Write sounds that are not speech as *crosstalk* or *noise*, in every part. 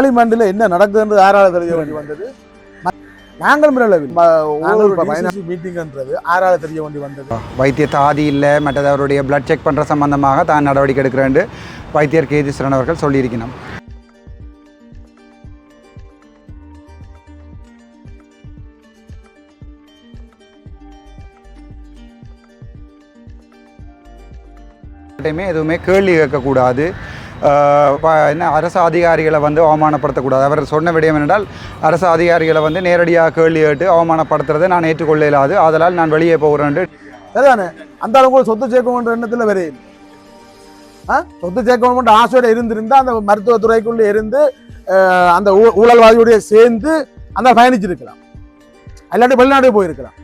பார்லிமெண்ட்ல என்ன நடக்குதுன்றது ஆறாவது தெரிய வேண்டி வந்தது? நாங்கள் மிரளவில் மீட்டிங்ன்றது ஆறாவது தெரிய வேண்டி வந்தது? வைத்திய தாதி இல்லை மற்றது அவருடைய பிளட் செக் பண்ணுற சம்பந்தமாக தான் நடவடிக்கை எடுக்கிறேன் வைத்தியர் கேதீஸ்வரன் அவர்கள் சொல்லியிருக்கணும். எதுவுமே கேள்வி கேட்கக்கூடாது. என்ன அரசு அதிகாரிகளை வந்து அவமானப்படுத்தக்கூடாது. அவர் சொன்ன விடயம் என்றால் அரசு அதிகாரிகளை வந்து நேரடியாக கேள்வி கேட்டு அவமானப்படுத்துறதை நான் ஏற்றுக்கொள்ள இயலாது. அதனால் நான் வெளியே போகிறேன் சரிதானே? அந்த அளவுக்கு சொத்து சேர்க்கணுன்ற எண்ணத்தில் வரையும் சொத்து சேர்க்கணுன்ற ஆசையோட இருந்திருந்தால் அந்த மருத்துவத்துறைக்குள்ளே இருந்து அந்த ஊ- ஊழல்வாதியோடைய சேர்ந்து அந்த பயணிச்சிருக்கலாம். இல்லாட்டி வெளிநாட்டுக்கு போயிருக்கலாம்.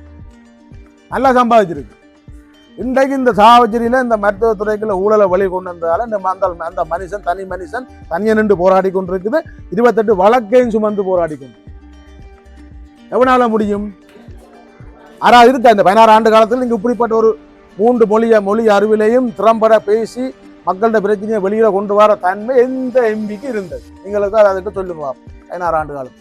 நல்லா சம்பாதிச்சிருக்கு இன்றைக்கு இந்த சாவச்சேரியில இந்த மருத்துவத்துறைக்குள்ள ஊழலை வழி கொண்டு வந்ததால இந்த அந்த அந்த மனுஷன் தனி மனுஷன் தனியை நின்று போராடி கொண்டிருக்குது. இருபத்தெட்டு வழக்கையும் சுமந்து போராடி கொண்டு. எவனால முடியும்? ஆனா இருக்கா? இந்த பதினாறு ஆண்டு காலத்தில் இங்க இப்படிப்பட்ட ஒரு மூன்று மொழிய மொழி அறிவிலையும் திறம்பட பேசி மக்கள்கிட்ட பிரச்சனையை வெளியில கொண்டு வர தன்மை எந்த எம்பிக்கு இருந்தது? நீங்களுக்கு அதை அதுக்கு சொல்லுங்க பதினாறு ஆண்டு காலம்.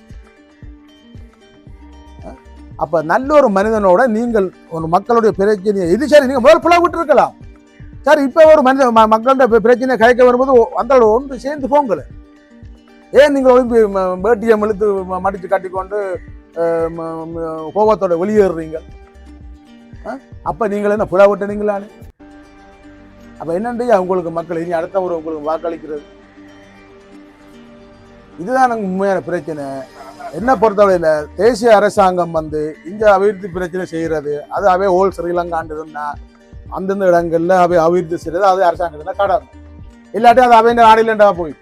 அப்போ நல்ல ஒரு மனிதனோட நீங்கள் ஒரு மக்களுடைய பிரச்சனையை இது சரி நீங்கள் முதல் புலா விட்டு இருக்கலாம் சார் இப்போ ஒரு மனித ம- பிரச்சனையை கழிக்க வரும்போது வந்தாலும் அந்த ஒன்று சேர்ந்து போங்கள் ஏன் நீங்கள் ஒழுங்கு வேட்டியை இழுத்து மடித்து காட்டிக்கொண்டு கட்டிக்கொண்டு கோபத்தோட வெளியேறுறீங்க? அப்போ நீங்கள் என்ன புலா விட்டுனீங்களான்னு அப்போ என்னண்டு உங்களுக்கு மக்கள் இனி அடுத்த ஒரு உங்களுக்கு வாக்களிக்கிறது? இதுதான் எனக்கு உண்மையான பிரச்சனை. என்ன பொறுத்தவரையில் தேசிய அரசாங்கம் வந்து இந்த அபிவிருத்தி பிரச்சனை செய்கிறது அது அவை ஓல் ஸ்ரீலங்காண்டுதுன்னா அந்தந்த இடங்களில் அவை அபிவிருத்தி செய்கிறது அது அரசாங்கத்துல கடன். இல்லாட்டி அது அவை நாடிலண்டா போய்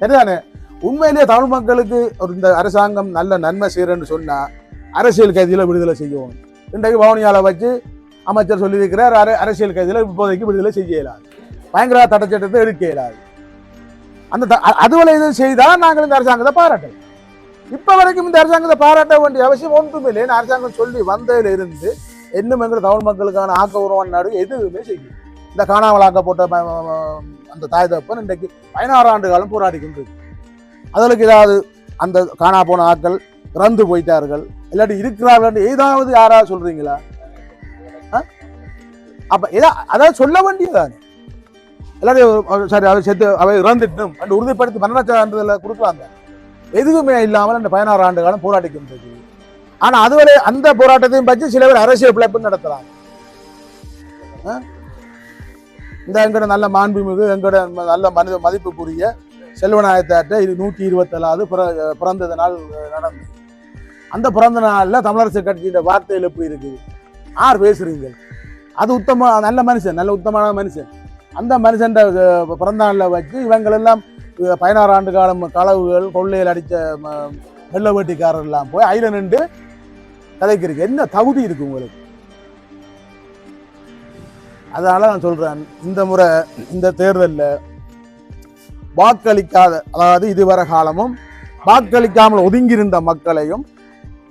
சரிதானே? உண்மையிலேயே தமிழ் மக்களுக்கு ஒரு இந்த அரசாங்கம் நல்ல நன்மை செய்கிறேன்னு சொன்னால் அரசியல் கைதியில் விடுதலை செய்யணும். இன்றைக்கு பவனியால் வச்சு அமைச்சர் சொல்லியிருக்கிறார் அர அரசியல் கைதியில் இப்போதைக்கு விடுதலை செய்ய இயலாது. பயங்கர தடைச்சட்டத்தை எடுக்க இயலாது. அந்த த- அ- அதுவரை இது செய்தால் நாங்கள் இந்த அரசாங்கத்தை பாராட்டலாம். இப்ப வரைக்கும் இந்த அரசாங்கத்தை பாராட்ட வேண்டிய அவசியம் ஒன்றும் இல்லை அரசாங்கம் சொல்லி வந்ததுல இருந்து இன்னும் எங்கள் தமிழ் மக்களுக்கான ஆக்கபூர்வமான நாடு எதுவுமே செய்யும் இந்த காணாமல் ஆக்கப்போட்ட அந்த தாய் தப்பன் இன்றைக்கு பதினாறு ஆண்டு காலம் போராடி அதற்கு ஏதாவது அந்த காணா போன ஆட்கள் இறந்து போயிட்டார்கள். இல்லாட்டி இருக்கிறார்கள் ஏதாவது யாராவது சொல்றீங்களா? ஆ? அப்ப ஏதா அதாவது சொல்ல வேண்டியதுதான். இல்லாட்டி சரி அவர் செத்து அவை இறந்துட்டும் அந்த உறுதிப்படுத்தி மரணச்சான்றிதழ கொடுக்கலாங்க எதுவுமே இல்லாமல் அந்த பதினாறு ஆண்டு காலம் போராடி ஆனால் அதுவரை அந்த போராட்டத்தையும் பற்றி சில பேர் அரசியல் பிழைப்பு நடத்துறாங்க இந்த எங்கட நல்ல மாண்புமிகு எங்கட நல்ல மனித மதிப்புக்குரிய செல்வநாயத்தாட்ட இது நூற்றி இருபத்தேழாவது பிற பிறந்தது நாள் நடந்தது. அந்த பிறந்த நாளில் தமிழரசு கட்சியின் வார்த்தை எப்படி இருக்குது. யார் பேசுகிறீங்க அது உத்தம நல்ல மனுஷன் நல்ல உத்தமான மனுஷன். அந்த மனுஷன் பிறந்த நாளில் வச்சு இவங்களெல்லாம் பதினாறு ஆண்டு காலம் களவுகள் கொள்ளையில் அடித்த ம- வெள்ள வேட்டிக்காரர் எல்லாம் போய் ஐல நின்று கதைக்கிறீங்க என்ன தகுதி இருக்கு உங்களுக்கு? அதனால நான் சொல்றேன் இந்த முறை இந்த தேர்தலில் வாக்களிக்காத அதாவது இதுவரை காலமும் வாக்களிக்காமல் ஒதுங்கியிருந்த மக்களையும்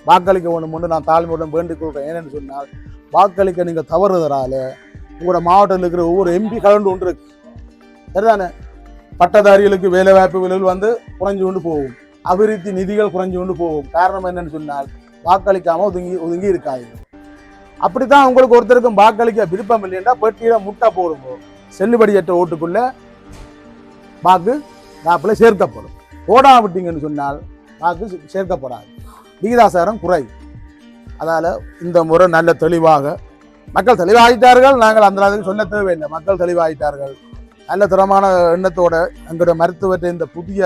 வாக்களிக்க வேண்டும் என்று நான் தாழ்மையுடன் வேண்டிக் கொள்கிறேன். ஏனென்று சொன்னால் வாக்களிக்க நீங்கள் தவறுதலால உங்களோட மாவட்டத்தில் இருக்கிற ஒவ்வொரு எம்பி கலந்து ஒன்று இருக்கு சரிதானே? பட்டதாரிகளுக்கு வேலை வாய்ப்பு விலைகள் வந்து குறைஞ்சு கொண்டு போகும். அபிவிருத்தி நிதிகள் குறைஞ்சு கொண்டு போகும். காரணம் என்னன்னு சொன்னால் வாக்களிக்காம ஒதுங்கி ஒதுங்கி இருக்காது. அப்படித்தான் உங்களுக்கு ஒருத்தருக்கும் வாக்களிக்க விருப்பம் இல்லைன்னா பெட்டியில முட்டை போடுங்க. செல்லுபடியற்ற ஓட்டுக்குள்ள வாக்கு நாப்பில சேர்க்கப்படும். போடா விட்டீங்கன்னு சொன்னால் வாக்கு சே- சேர்க்கப்படாது. விகிதாசாரம் குறை. அதால இந்த முறை நல்ல தெளிவாக மக்கள் தெளிவாகிட்டார்கள் நாங்கள் அந்த அளவுக்கு சொல்ல தேவையில்லை. மக்கள் தெளிவாகிட்டார்கள் நல்ல தரமான எண்ணத்தோட எங்களுடைய மருத்துவத்தை இந்த புதிய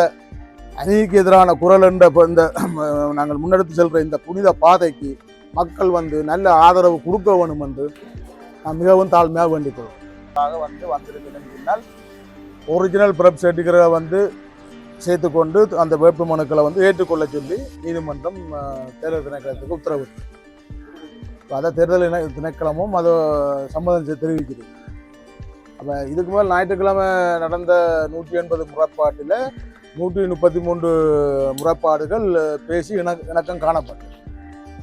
அநீதிக்கு எதிரான குரல் என்ற இந்த நாங்கள் முன்னெடுத்து செல்கிற இந்த புனித பாதைக்கு மக்கள் வந்து நல்ல ஆதரவு கொடுக்க வேணும் என்று நான் மிகவும் தாழ்மையாக வேண்டிக்கொள்வோம் வந்து வந்திருக்கிறேன் ஒரிஜினல் பிரப் சர்டிஃபிகேட்டை வந்து சேர்த்துக்கொண்டு அந்த வேட்பு மனுக்களை வந்து ஏற்றுக்கொள்ள சொல்லி நீதிமன்றம் தேர்தல் திணைக்களத்துக்கு உத்தரவிட்டு அதை தேர்தல் இணை- திணைக்களமும் அதை சம்மதம் செ- அப்போ இதுக்கு மேல் ஞாயிற்றுக்கிழமை நடந்த நூற்றி எண்பது முறைப்பாட்டில் நூற்றி முப்பத்தி மூன்று முறைப்பாடுகள் பேசி இண இணக்கம் காணப்பட்டது.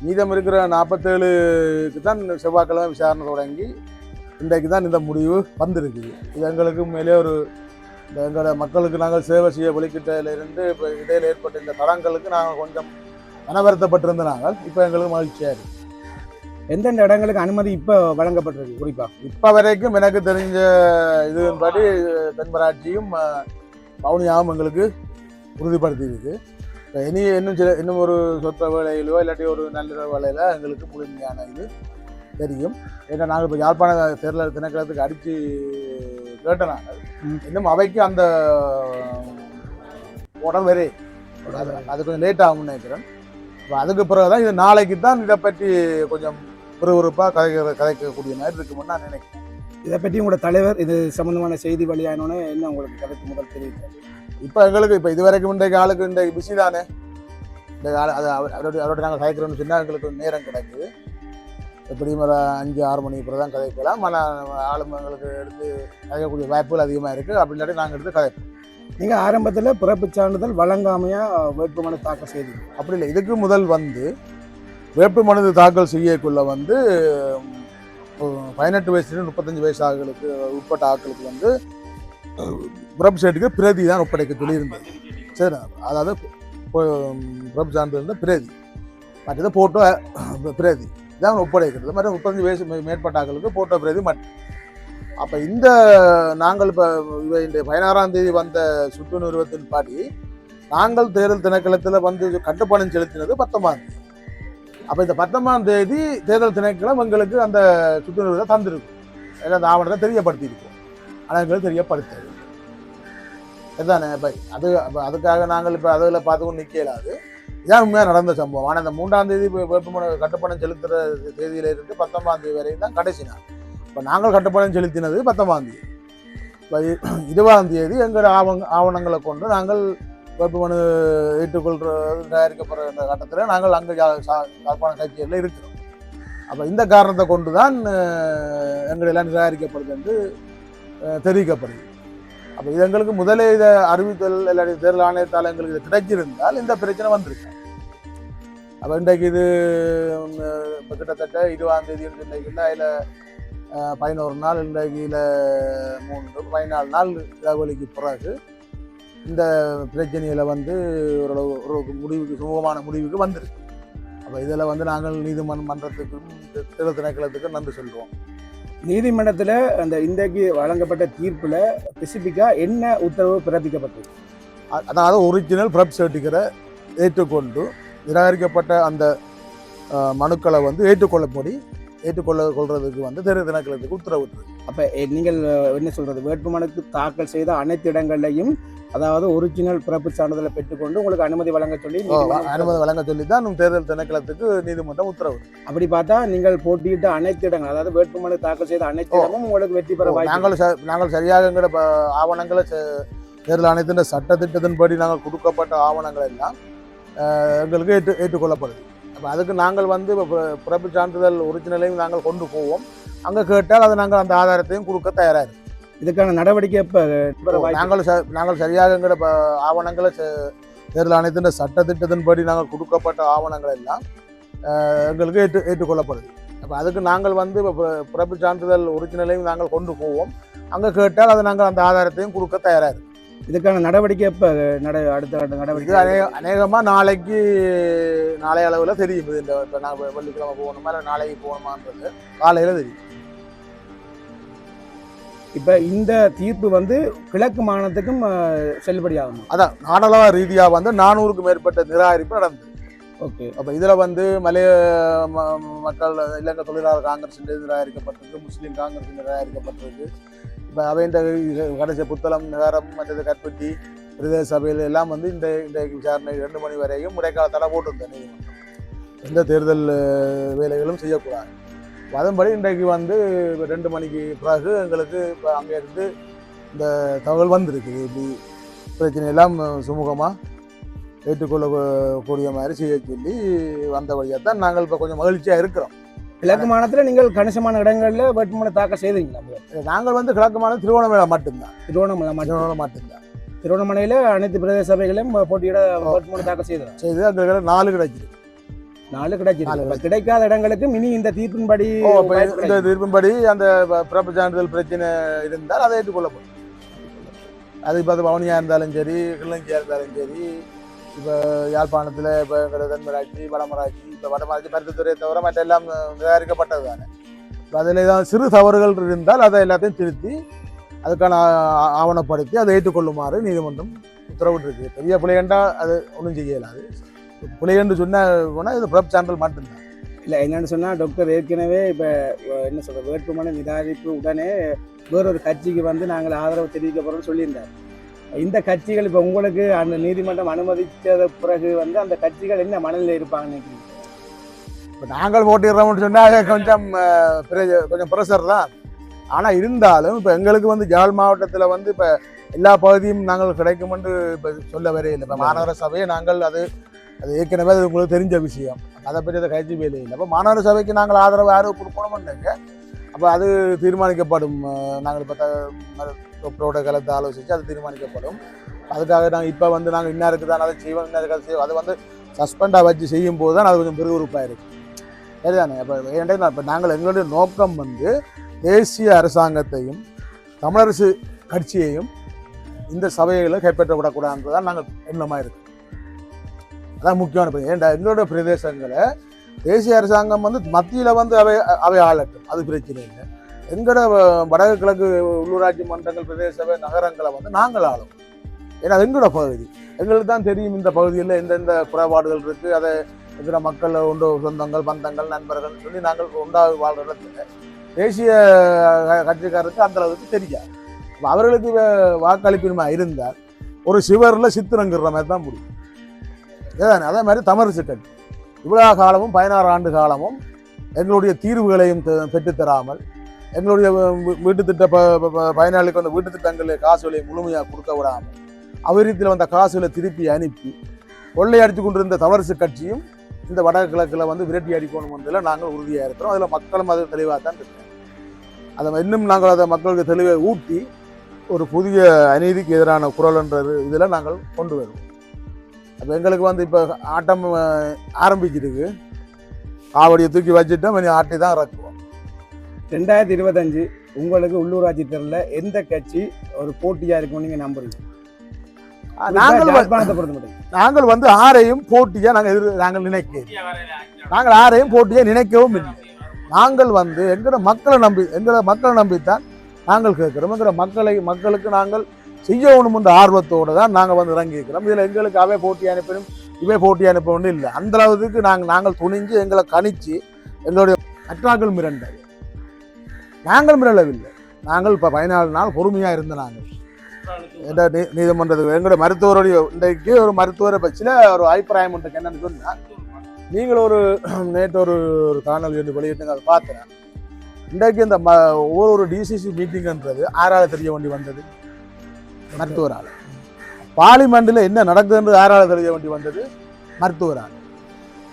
மீதம் இருக்கிற நாற்பத்தேழுக்கு தான் செவ்வாய்க்கிழமை விசாரணை தொடங்கி இன்றைக்கு தான் இந்த முடிவு வந்திருக்குது. இது எங்களுக்கு மேலே ஒரு இந்த எங்களோட மக்களுக்கு நாங்கள் சேவை செய்ய வெளிக்கிட்டதிலிருந்து இப்போ இடையில் ஏற்பட்ட இந்த தடங்களுக்கு நாங்கள் கொஞ்சம் மனவருத்தப்பட்டிருந்த நாங்கள் இப்போ எங்களுக்கு மகிழ்ச்சியாக இருக்குது எந்தெந்த இடங்களுக்கு அனுமதி இப்போ வழங்கப்பட்டிருக்கு குறிப்பா? இப்போ வரைக்கும் எனக்கு தெரிஞ்ச இதுபடி தென்மராட்சியும் அஹ், வவுனியாவும் எங்களுக்கு உறுதிப்படுத்தியிருக்கு. இப்போ இனி இன்னும் சில இன்னும் ஒரு சொத்த வேலையிலோ இல்லாட்டி ஒரு நல்ல வேலையில் எங்களுக்கு முழுமையான இது தெரியும். ஏன்னா நாங்கள் இப்போ யாழ்ப்பாண தேர்தல் திணைக்களத்துக்கு அடித்து கேட்ட நாங்கள். இன்னும் அவைக்கு அந்த உடல் வரே அது அது கொஞ்சம் லேட் ஆகும்னு நினைக்கிறேன். இப்போ அதுக்கு பிறகு தான் இது நாளைக்கு தான் இதை பற்றி கொஞ்சம் விறுவிறுப்பாக கதைக்கிற கதைக்கக்கூடிய மாதிரி இருக்கும்னு நான் நினைக்கிறேன். இதை பற்றி உங்களோட தலைவர் இது சம்பந்தமான செய்தி வெளியானோன்னு என்ன உங்களுக்கு கருத்து முதல் தெரிவித்தார் இப்போ எங்களுக்கு இப்போ இது வரைக்கும் இன்றைக்கு ஆளுக்கு இன்றைக்கு பிஸி தானே? இந்த ஆள் அது அவர் அவருடைய அவரோட நாங்கள் கதைக்கிறோம்னு சொன்னால் எங்களுக்கு நேரம் கிடைக்குது. எப்படியும் ஒரு அஞ்சு ஆறு மணிக்கு பிறகு தான் கதைக்கலாம் ஆனால் ஆளும் எங்களுக்கு எடுத்து கதைக்கக்கூடிய வாய்ப்புகள் அதிகமாக இருக்குது அப்படி இல்லாட்டி நாங்கள் எடுத்து கதைப்போம் நீங்க ஆரம்பத்துல பிறப்பு சான்றிதழ் வழங்காமையா வேட்புமனு தாக்கல் செய்தீங்க. அப்படி இல்லை இதுக்கு முதல் வந்து வேட்புமனு தாக்கல் செய்யக்குள்ள வந்து பதினெட்டு வயசுலேருந்து முப்பத்தஞ்சு வயசு ஆக்களுக்கு உட்பட்ட ஆட்களுக்கு வந்து பிறப்பு சர்டிஃபிகேட் பிரதி தான் ஒப்படைக்க சொல்லியிருந்தது. சரி அதாவது பிரபு சான்றிருந்த வந்து பிரதி. மற்றது போட்டோ பிரதி. இதான் ஒப்படைக்கிறது. மற்ற முப்பத்தஞ்சு வயசு மேற்பட்ட ஆக்களுக்கு போட்டோ பிரதி மட்டும் அப்போ இந்த நாங்கள் இப்போ இந்த பதினாறாம் தேதி வந்த சுற்று நிறுவத்தின் படி நாங்கள் தேர்தல் திணைக்களத்தில் வந்து கட்டுப்பணம் செலுத்தினது பத்தொன்பதாம் தேதி. அப்போ இந்த பத்தொன்பதாம் தேதி தேர்தல் திணைக்களம் எங்களுக்கு அந்த சுற்றுநிறுவத்தை தந்திருக்கும். அந்த ஆவணத்தை தெரியப்படுத்தியிருக்கோம். ஆனால் எங்களுக்கு தெரியப்படுத்தது இதுதானே இப்போ அது அதுக்காக நாங்கள் இப்போ அதில் பார்த்து நிற்கலாது இதான் உண்மையாக நடந்த சம்பவம். ஆனால் இந்த மூன்றாம் தேதி வேட்புமனு கட்டுப்பணம் செலுத்துகிற தேதியிலிருந்து பத்தொன்பதாம் தேதி வரையும் தான் கடைசி நாள். இப்போ நாங்கள் கட்டுப்பணம் செலுத்தினது பத்தொன்பதாம் தேதி. இப்போ *clears throat* இருபதாம் தேதி எங்கள் ஆவண ஆவணங்களை கொண்டு நாங்கள் வேட்புமனு ஏற்றுக்கொள்கிற தயாரிக்கப்படுற இந்த கட்டத்தில் நாங்கள் அங்கே யாழ்ப்பாண கட்சியில் இருக்கிறோம். அப்போ இந்த காரணத்தை கொண்டு தான் எங்களெல்லாம் எங்கள் எல்லாம் நிராகரிக்கப்படுது என்று தெரிவிக்கப்படுது. அப்போ இது எங்களுக்கு முதலே இதை அறிவித்தல் இல்லாட்டி தேர்தல் ஆணையத்தால் எங்களுக்கு இது கிடைச்சிருந்தால் இந்த பிரச்சனை வந்திருக்கு அப்போ இன்றைக்கு இது இப்போ கிட்டத்தட்ட இருபதாம் தேதி இன்றைக்கு இல்லை அதில் பதினோரு நாள் இன்றைக்கு இல்லை மூன்று பதினாலு நாள் இடைவெளிக்கு பிறகு இந்த பிரச்சனையில வந்து ஓரளவு ஒரு முடிவுக்கு சுமூகமான முடிவுக்கு வந்துருக்கு. அப்போ இதில் வந்து நாங்கள் நீதிமன்றத்துக்கும் தேர்தல் திணைக்களத்துக்கும் நன்றி சொல்கிறோம் நீதிமன்றத்துல அந்த இன்றைக்கு வழங்கப்பட்ட தீர்ப்புல ஸ்பெசிபிக்கா என்ன உத்தரவு பிறப்பிக்கப்பட்டது? அதாவது ஒரிஜினல் ப்ரப் சர்டிஃபிகேட்டை ஏற்றுக்கொண்டு நிராகரிக்கப்பட்ட அந்த மனுக்களை வந்து ஏற்றுக்கொள்ளப்படி ஏற்றுக்கொள்ள கொள்றதுக்கு வந்து தேர்தல் திணைக்களத்துக்கு உத்தரவிட்டு அப்ப நீங்கள் என்ன சொல்றது? வேட்புமனுக்கு தாக்கல் செய்த அனைத்து இடங்கள்லையும் அதாவது ஒரிஜினல் பிறப்பு சான்றிதழை பெற்றுக்கொண்டு உங்களுக்கு அனுமதி வழங்க சொல்லி அனுமதி வழங்க சொல்லி தான் தேர்தல் திணைக்களத்துக்கு நீதிமன்றம் உத்தரவு. அப்படி பார்த்தா நீங்கள் போட்டியிட்ட அனைத்து இடங்கள் அதாவது வேட்புமனு தாக்கல் செய்த அனைத்து. இடமும் உங்களுக்கு வெற்றி பெற நாங்கள் நாங்கள் சரியாக ஆவணங்களை தேர்தல் ஆணையத்தின் சட்டத்திட்டத்தின்படி நாங்கள் கொடுக்கப்பட்ட ஆவணங்கள் எல்லாம் எங்களுக்கு ஏற்று ஏற்றுக்கொள்ளப்படுது. அப்போ அதுக்கு நாங்கள் வந்து இப்போ பிறப்பு சான்றிதழ் ஒரிஜினலையும் நாங்கள் கொண்டு போவோம். அங்கே கேட்டால் அதை நாங்கள் அந்த ஆதாரத்தையும் கொடுக்க தயாராக இருக்கோம். இதுக்கான நடவடிக்கை வாய்ப்பு? நாங்கள் ச- நாங்கள் சரியாக எங்களோட ப- ஆவணங்களை தேர்தல் ஆணையத்தின் சட்டத்திட்டத்தின்படி நாங்கள் கொடுக்கப்பட்ட ஆவணங்கள் எல்லாம் எங்களுக்கு ஏற்று ஏற்றுக்கொள்ளப்படுது. அப்போ அதுக்கு நாங்கள் வந்து இப்போ பிறப்பு சான்றிதழ் ஒரிஜினலையும் நாங்கள் கொண்டு போவோம். அங்கே கேட்டால் அதை நாங்கள் அந்த ஆதாரத்தையும் கொடுக்க தயாராக இருக்கோம். இதுக்கான நடவடிக்கை எப்ப நட அடுத்த நடவடிக்கை? அநேக அநேகமாக நாளைக்கு நாளைய அளவில் தெரியும். இது இந்த இப்போ நாங்கள் வெள்ளிக்கிழமை போகணுமா இல்லை நாளைக்கு போகணுமான்றது காலையில் தெரியும். இப்ப இந்த தீர்ப்பு வந்து கிழக்கு மாநிலத்துக்கும் அஹ், செல்லுபடியாகுமா? அதான் நாடளவ ரீதியாக வந்து நானூறுக்கும் மேற்பட்ட நிராகரிப்பு நடந்தது. ஓகே. அப்போ இதில் வந்து மலைய ம- மக்கள் இலங்கை தொழிலாளர் காங்கிரஸ் நிராகரிக்கப்பட்டிருக்கு முஸ்லீம் காங்கிரஸ் நிராகரிக்கப்பட்டிருக்கு இப்போ அவைன்ற கடைசி புத்தளம் நகரம் மற்றது கற்பட்டி பிரதேச சபையில் எல்லாம் வந்து இந்த இன்றைக்கு விசாரணை ரெண்டு மணி வரையும் இடைக்கால தடை போட்டிருந்தேன் நீதிமன்றம். எந்த தேர்தல் வேலைகளும் செய்யக்கூடாது. அதன்படி இன்றைக்கு வந்து ரெண்டு மணிக்கு பிறகு எங்களுக்கு இப்போ அங்கே இருந்து இந்த தகவல் வந்திருக்குது. இப்படி பிரச்சனையெல்லாம் சுமூகமாக ஏற்றுக்கொள்ளக்கூடிய மாதிரி செய்ய சொல்லி வந்த வழியாக தான் நாங்கள் இப்போ கொஞ்சம் மகிழ்ச்சியாக இருக்கிறோம். கிழக்கு மாநிலத்துல நீங்கள் கணிசமான இடங்கள்ல வேட்புமனு தாக்கல் செய்தீங்களா? நாங்கள் வந்து கிழக்கு மாநிலம் திருவண்ணாமலை மட்டும்தான். திருவண்ணாமலை மட்டும். திருவண்ணாமலை மட்டும்தான். திருவண்ணாமலையில அனைத்து பிரதேச சபைகளும் போட்டியிட வேட்புமனு தாக்கல் செய்தார் செய்து அங்கே நாலு கிடைச்சிருக்கு. நாலு கிடைச்சிருக்கு. கிடைக்காத இடங்களுக்கு மினி இந்த தீர்ப்பின்படி இந்த. தீர்ப்பின்படி அந்த பிறப்பு சான்றிதழ் பிரச்சனை இருந்தால் அதை ஏற்றுக்கொள்ளப்படும். அது இப்போ அது வவுனியாக இருந்தாலும் சரி கிள்ளஞ்சியாக இருந்தாலும் சரி இப்போ யாழ்ப்பாணத்தில் இப்போ தென்மராட்சி வடமராட்சி இப்போ வடமராட்சி பருத்தித்துறையை தவிர மற்ற எல்லாம் தயாரிக்கப்பட்டது தானே இப்போ அதில் ஏதாவது சிறு தவறுகள் இருந்தால் அதை எல்லாத்தையும் திருத்தி அதுக்கான ஆவணப்படுத்தி அதை ஏற்றுக்கொள்ளுமாறு நீதிமன்றம் உத்தரவிட்டிருக்கு பெரிய பிள்ளைகண்டா அது ஒன்றும் செய்யலாது பிள்ளைகண்டு சொன்ன போனால் இது பிரப் சான்றல் மட்டும்தான் இல்லை என்னென்னு சொன்னால் டாக்டர் ஏற்கனவே இப்போ என்ன சொல்கிறது வேட்புமனு நிராகரிப்பு உடனே வேறொரு கட்சிக்கு வந்து நாங்கள் ஆதரவு தெரிவிக்க போகிறோம்னு சொல்லியிருந்தார் இந்த கட்சிகள் இப்போ உங்களுக்கு அந்த நீதிமன்றம் அனுமதிச்சத பிறகு வந்து அந்த கட்சிகள் என்ன மனநிலை இருப்பாங்கன்னு நினைக்கிறீங்க? இப்போ நாங்கள் போட்டிடுறோம்னு சொன்னால் கொஞ்சம் கொஞ்சம் ப்ரெஷர் தான். ஆனால் இருந்தாலும் இப்போ எங்களுக்கு வந்து ஜாழ் மாவட்டத்தில் வந்து இப்போ எல்லா பகுதியும் நாங்கள் கிடைக்குமென்று இப்போ சொல்ல வரையில்லை இப்போ மாநகர சபையை நாங்கள் அது அது ஏற்கனவே அது உங்களுக்கு தெரிஞ்ச விஷயம். அதை பற்றி அதை கட்சி வேலை இல்லை. அப்போ மாநகர சபைக்கு நாங்கள் ஆதரவு யாரும் கொடுக்கணும்னுங்க அப்போ அது தீர்மானிக்கப்படும். நாங்கள் இப்போ தொப்பரோட கலந்து ஆலோசித்து அது தீர்மானிக்கப்படும். அதுக்காக நாங்கள் இப்போ வந்து நாங்கள் இன்னாருக்கு தான் அதை செய்வோம் இன்னாருக்கு அதை செய்வோம் அது வந்து சஸ்பெண்டாக வச்சு செய்யும் போது தான் அது கொஞ்சம் விறுவிறுப்பாக இருக்குது சரிதானே? அப்போ ஏன்டா இப்போ நாங்கள் எங்களுடைய நோக்கம் வந்து தேசிய அரசாங்கத்தையும் தமிழரசு கட்சியையும் இந்த சபைகளை கைப்பற்றப்படக்கூடாதுன்றதான் நாங்கள் எண்ணமாக இருக்கு அதான் முக்கியமான பிரச்சனை. ஏன்டா எங்களுடைய பிரதேசங்களை தேசிய அரசாங்கம் வந்து மத்தியில் வந்து அவை அவை ஆளட்டும். அது பிரச்சனை இல்லை. எங்களோட வ- வடக்கு கிழக்கு உள்ளூராட்சி மன்றங்கள் பிரதேச சபை நகரங்களை வந்து நாங்கள் ஆளும். ஏன்னா அது எங்களோட பகுதி. எங்களுக்கு தான் தெரியும் இந்த பகுதியில் எந்தெந்த குறைபாடுகள் இருக்குது அதை இருக்கிற மக்கள் உண்டு சொந்தங்கள் பந்தங்கள் நண்பர்கள் சொல்லி நாங்கள் உண்டாக வாழ்கிற இடத்துல தேசிய கட்சிக்காரருக்கு அந்த அளவுக்கு தெரியாது. அவர்களுக்கு வ- வாக்களிப்பின்மை இருந்தால் ஒரு சிவரில் சித்திரங்கிற மாதிரி தான் முடியும். ஏதானே அதே மாதிரி தமிழ் கட்சி இவ்வளோ காலமும் பதினாறு ஆண்டு காலமும் எங்களுடைய தீர்வுகளையும் பெற்றுத்தராமல் எங்களுடைய வீட்டு திட்ட ப பயனாளிக்கு வந்த வீட்டு திட்டங்களில் காசுகளை முழுமையாக கொடுக்க விடாமல் அவரித்தில் வந்த காசுகளை திருப்பி அனுப்பி கொள்ளையடித்து கொண்டிருந்த தவரசு கட்சியும் இந்த வடகிழக்கில் வந்து விரட்டி அடிக்கணும்ன்றதில் நாங்கள் உறுதியாக இருக்கிறோம். அதில் மக்களும் அது தெளிவாக தான் இருக்கிறோம் அதை இன்னும் நாங்கள் அதை மக்களுக்கு தெளிவை ஊட்டி ஒரு புதிய அநீதிக்கு எதிரான குரல்ன்றது இதில் நாங்கள் கொண்டு வருவோம். அப்போ எங்களுக்கு வந்து இப்போ ஆட்டம் ஆரம்பிச்சிருக்கு காவடியை தூக்கி வச்சுட்டோம் இனி ஆட்டி தான் இறக்குவோம். ரெண்டாயிரத்தி இருபத்தஞ்சு உங்களுக்கு உள்ளூராட்சி தேர்தலில் எந்த கட்சி ஒரு போட்டியாக இருக்கும் நீங்கள் நம்புறீங்க? நாங்கள் வந்து ஆரையும் போட்டியாக நாங்கள் எதிர் நாங்கள் நினைக்க நாங்கள் ஆரையும் போட்டியாக நினைக்கவும் இல்லை. நாங்கள் வந்து எங்களோட மக்களை நம்பி எங்களோட மக்களை நம்பித்தான் நாங்கள் கேட்கிறோம். எங்களோட மக்களை மக்களுக்கு நாங்கள் செய்யணும் என்ற ஆர்வத்தோடு தான் நாங்கள் வந்து இறங்கி இருக்கிறோம் இதில் எங்களுக்கு அவை போட்டி அனுப்பணும் இவை போட்டி அனுப்பணும் இல்லை. அந்த அளவுக்கு நாங்கள் நாங்கள் துணிஞ்சு எங்களை கணிச்சு எங்களுடைய மற்றாக்கள் மிரண்டல். நாங்கள் மிரளவில்லை. நாங்கள் இப்போ பதினாலு நாள் பொறுமையாக இருந்த நாங்கள். என்ற நீ- நீதிமன்றத்துக்கு எங்களோட மருத்துவருடைய இன்றைக்கு ஒரு மருத்துவரை பற்றின ஒரு அபிப்பிராயம் ஒன்றுக்கு என்னன்னு சொன்னால் நீங்கள் ஒரு நேற்று ஒரு ஒரு காணொலி ஒன்று வெளியிட்டு அதை பார்த்தேன். இன்றைக்கு இந்த ம ஒவ்வொரு ஒரு டிசிசி மீட்டிங்ன்றது ஆறால் தெரிய வேண்டி வந்தது. மருத்துவரால். பார்லிமெண்ட்டில் என்ன நடக்குதுன்றது ஆறால் தெரிய வேண்டி வந்தது மருத்துவரால்.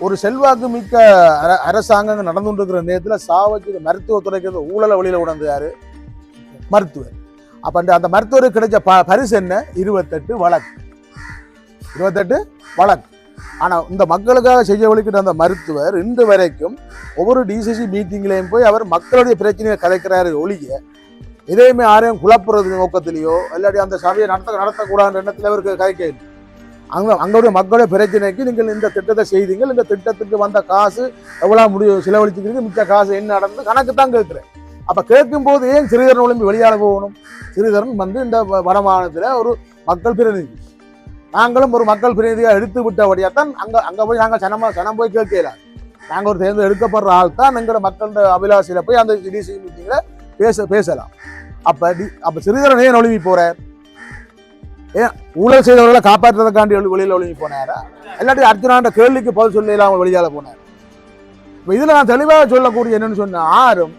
ஒரு செல்வாக்கு மிக்க அர அரசாங்கம் நடந்து கொண்டிருக்கிற நேரத்தில் சாவச்சு மருத்துவத்துறைக்கு வந்து ஊழல வழியில் உணர்ந்தார் மருத்துவர். அப்போ அந்த அந்த மருத்துவருக்கு கிடைச்ச ப பரிசு என்ன? இருபத்தெட்டு வழக்கு. இருபத்தெட்டு வழக்கு. ஆனால் இந்த மக்களுக்காக செய்ய வழிக்கிட்ட அந்த மருத்துவர் இன்று வரைக்கும் ஒவ்வொரு டிசிசி மீட்டிங்லேயும் போய் அவர் மக்களுடைய பிரச்சனையை கதைக்கிறாரு ஒழிய எதையுமே யாரையும் குழப்புறது நோக்கத்திலேயோ இல்லாட்டி அந்த சபையை நடத்த நடத்தக்கூடாதுன்ற எண்ணத்தில் அவருக்கு கதைக்க அங்க அங்களுடைய மக்களுடைய பிரச்சனைக்கு நீங்கள் இந்த திட்டத்தை செய்தீங்கள். இந்த திட்டத்துக்கு வந்த காசு எவ்வளோ முடியும் செலவழிச்சுக்கிறீங்க மிச்ச காசு என்ன நடந்து கணக்கு தான் கேட்குறேன். அப்போ கேட்கும்போது ஏன் சிறிதரன் ஒளிம்பி வெளியாட போகணும்? சிறிதரன் வந்து இந்த வ- வடமாநிலத்தில் ஒரு மக்கள் பிரதிநிதி. நாங்களும் ஒரு மக்கள் பிரதிநிதியாக எடுத்து விட்டபடியாக தான் அங்கே அங்கே போய் நாங்கள் சனமாக சனம் போய் கேட்கல. நாங்கள் ஒரு தேர்ந்து எடுக்கப்படுற ஆள் தான் எங்களோட மக்களோட அபிலாஷையில் போய் அந்த டிசி மீட்டிங்கில் பேச பேசலாம். அப்போ டி அப்போ சிறிதரன் ஏன் ஒளிவி போகிறார் ஏன் ஊழல் செய்தவர்களை காப்பாற்றுறதுக்காண்டி வெளியில் ஒழுங்கி போனாரா? இல்லாட்டி அர்ஜுனாண்ட கேள்விக்கு பதில் சொல்லலாம் அவங்க வெளியால போனார்? இப்போ இதில் நான் தெளிவாக சொல்லக்கூடிய என்னென்னு சொன்ன ஆறும்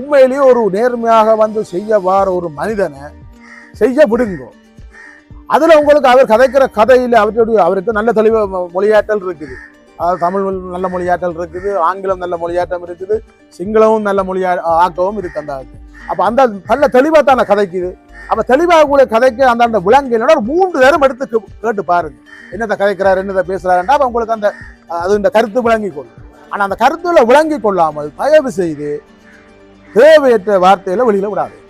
உண்மையிலேயே ஒரு நேர்மையாக வந்து செய்ய வார ஒரு மனிதனை செய்ய விடுங்கோ. அதில் உங்களுக்கு அவர் கதைக்கிற கதையில் அவருடைய அவருக்கு நல்ல தெளிவு மொழியாற்றல் இருக்குது. அதாவது தமிழ் நல்ல மொழியாற்றல் இருக்குது ஆங்கிலம் நல்ல மொழியாட்டம் இருக்குது சிங்களமும் நல்ல மொழியா ஆக்கவும் இருக்கு அந்த அப்போ அந்த நல்ல தெளிவாக தானே கதைக்குது? அப்ப தெளிவாக கூட கதைக்கு அந்த அந்த விலங்கு ஒரு மூன்று நேரம் எடுத்து கேட்டு பாருங்க. என்னத்தை கதைக்கிறாரு என்னத்தை பேசுறாருன்னா அப்ப உங்களுக்கு அந்த அது இந்த கருத்து விளங்கி கொள்ளும். ஆனால் அந்த கருத்துல விளங்கி கொள்ளாமல் தயவு செய்து தேவையற்ற வார்த்தையில வெளியில விடாது.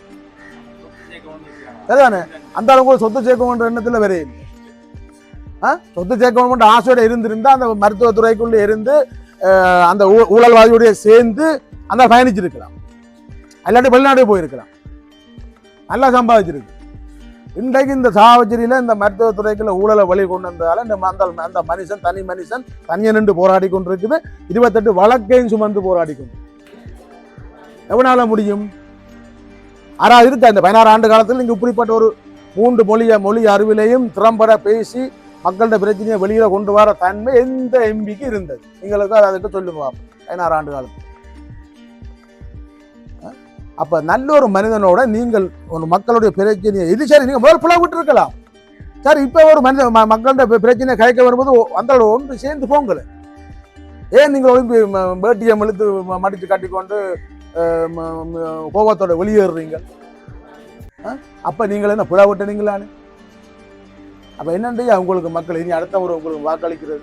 சரிதானே? அந்த அளவுக்கு சொத்து சேர்க்கணுன்ற எண்ணத்துல வேற இல்லை. சொத்து சேர்க்கணுன்ற ஆசையோட இருந்திருந்தா அந்த மருத்துவத்துறைக்குள்ள இருந்து அஹ், அந்த ஊ- ஊழல்வாதியோடைய சேர்ந்து அந்த பயணிச்சிருக்கலாம். இல்லாட்டி வெளிநாடு போயிருக்கலாம். நல்லா சம்பாதிச்சிருக்கு. இன்றைக்கு இந்த சாவச்சேரியில இந்த மருத்துவத்துறைக்குள்ள ஊழலை வழி கொண்டு வந்ததால் இந்த அந்த அந்த மனுஷன் தனி மனுஷன் தனியை நின்று போராடி கொண்டிருக்குது. இருபத்தெட்டு வழக்கையும் சுமந்து போராடி கொண்டு. எவனால் முடியும்? ஆனால் இருக்க? இந்த பதினாறு ஆண்டு காலத்தில் இங்கே இப்படிப்பட்ட ஒரு மூன்று மொழிய மொழி அறிவிலையும் திறம்பட பேசி மக்கள்கிட்ட பிரச்சனையை வெளியில் கொண்டு வர தன்மை எந்த எம்பிக்கு இருந்தது? எங்களுக்கு அதை அதுக்கு சொல்லுங்க பதினாறு ஆண்டு காலத்தில். அப்போ நல்ல ஒரு மனிதனோட நீங்கள் ஒரு மக்களுடைய பிரச்சனையை இது சரி நீங்கள் முதல் புல விட்டு இருக்கலாம் சரி இப்போ ஒரு மனித ம- பிரச்சனையை கழிக்க வரும்போது ஒ- அந்த ஒன்று சேர்ந்து போங்கள் ஏன் நீங்கள் ஒளிம்பி பேட்டியம் இழுத்து மடித்து காட்டிக்கொண்டு கட்டிக்கொண்டு கோபத்தோட வெளியேறுறீங்க? அப்போ நீங்கள் என்ன புலா விட்டுனீங்களான்னு அப்போ என்னண்டு உங்களுக்கு மக்கள் இனி அடுத்த ஒரு உங்களுக்கு வாக்களிக்கிறது?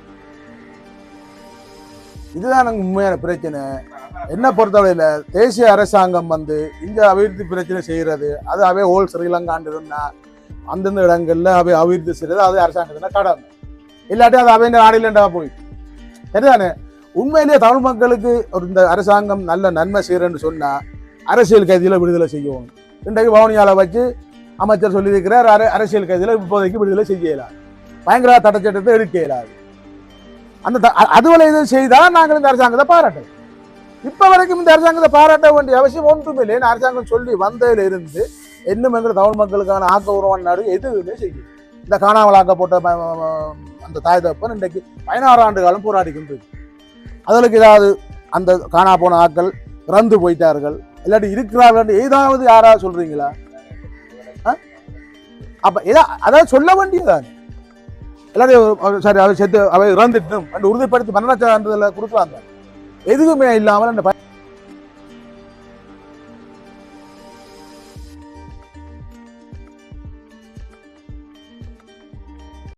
இதுதான் எனக்கு உண்மையான பிரச்சனை. என்ன பொறுத்தவரையில் தேசிய அரசாங்கம் வந்து இந்த அபிவிருத்தி பிரச்சனை செய்கிறது அது அவை ஓல் ஸ்ரீலங்காண்டுன்னா அந்தந்த இடங்களில் அவை அபிவிருத்தி செய்கிறது அது அரசாங்கத்தில் கடன். இல்லாட்டி அது அவை நாடிலண்டா போய். சரிதானே? உண்மையிலேயே தமிழ் மக்களுக்கு ஒரு இந்த அரசாங்கம் நல்ல நன்மை செய்கிறேன்னு சொன்னால் அரசியல் கைதியில் விடுதலை செய்யணும் இன்றைக்கு வவுனியால வச்சு அமைச்சர் சொல்லியிருக்கிறார் அர அரசியல் கைதியில் இப்போதைக்கு விடுதலை செய்ய இயலாது. பயங்கர தட்டச்சட்டத்தை எடுக்க இயலாது. அந்த த- அ- அதுவரை செய்தால் நாங்கள் இந்த அரசாங்கத்தை பாராட்டுவோம் இப்போ வரைக்கும் இந்த அரசாங்கத்தை பாராட்ட வேண்டிய அவசியம் ஒன்றும் இல்லை அரசாங்கம் சொல்லி வந்ததுல இருந்து இன்னும் எங்கள் தமிழ் மக்களுக்கான ஆக்கபூர்வமான நாடு எதுவுமே செய்யும் இந்த காணாமலாக்கப்பட்ட ம- அந்த தாய் தப்பன் இன்றைக்கு பதினாறு ஆண்டு காலம் போராடிக்கின்றது அதற்கு ஏதாவது அந்த காணா போன ஆட்கள் இறந்து போயிட்டார்கள். இல்லாட்டி இருக்கிறார்கள் ஏதாவது யாராவது சொல்கிறீங்களா ஆ? அப்ப ஏதா அதாவது சொல்ல வேண்டியதுதான்? எல்லாரையும் சாரி சரி அவை செத்து அவை இறந்துட்டும். அந்த உறுதிப்படுத்தி மரண சான்றிதழை கொடுக்கலாம் எதுவுமே இல்லாமல் அந்த